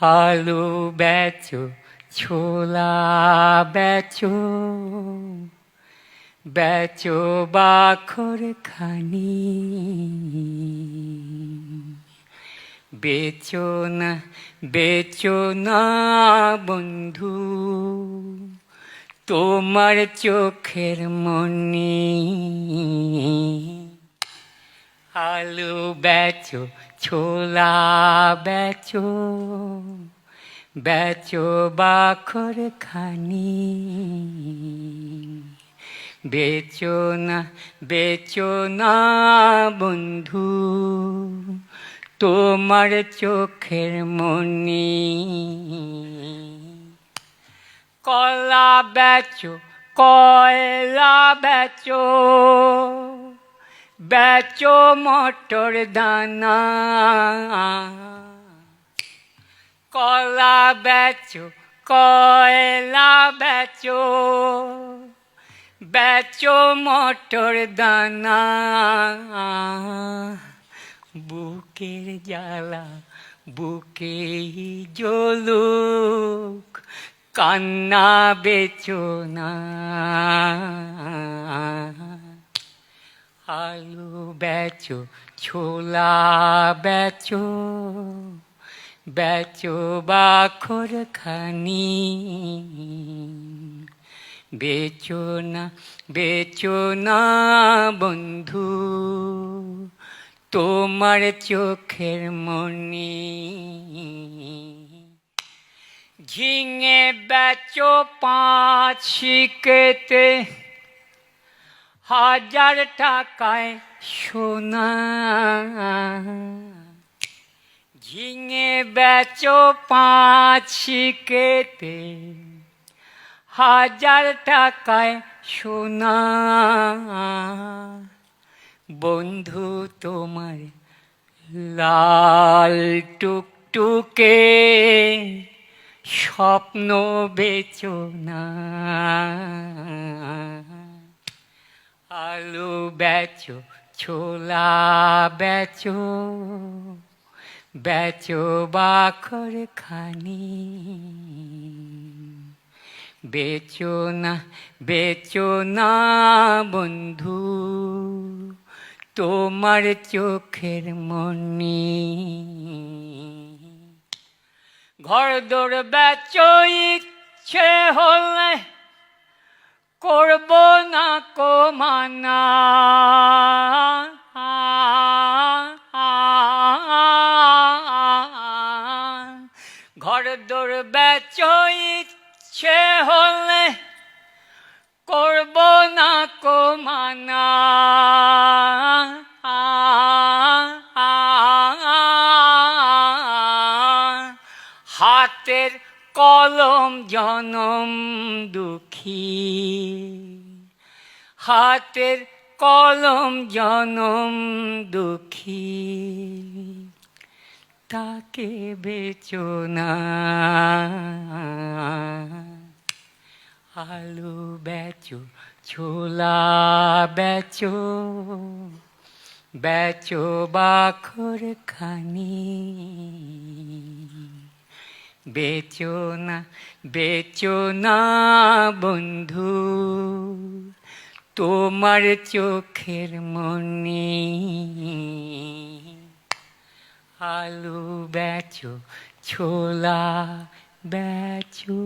আলু বেচো ছোলা বেচো বেচো বাখর খানি বেচো না বেচো না বন্ধু তোমার চোখের মনি। আলু বেচো, ছোলা বেচো বেচো বাখর খানি। বেচো না বেচো না বন্ধু, তোমার চোখের মনি। কলা বেচো, কয়লা বেচো। বেচো মটর দানা। কলা বেচো, কয়লা বেচো। বেচো মটর দানা। বুকের জ্বালা বুকে জলুক কান্না বেচো না আলু বেচো, ছোলা বেচো বেচো বাখর খানি। বেচো না বেচো না বন্ধু, তোমার চোখের মনি। ঝিঙে বেচো পাঁচ শিকেতে হাজার টাকায় সোনা ঝিঙে বেচো পাঁচ শিকেতে হাজার টাকায় সোনা বন্ধু তোমার লাল টুকটুকে স্বপ্ন বেচো না আলু বেচো, ছোলা বেচো বেচো বাখর খানি। বেচো না বেচো না বন্ধু, তোমার চোখের মনি। ঘর দৌড় বেচো, ইচ্ছে হলে করব না কো ঘর দৌড় বেচো, ইচ্ছে হলে করব না কো মানা। জনম দুঃখী। হাতের কলম জনম দুঃখী। তাকে বেচো না। আলু বেচো, ছোলা বেচো বেচো বাখর খানি। বেচো না বেচো না বন্ধু। তোমার চোখের মনি আলু বেচো ছোলা বেচো।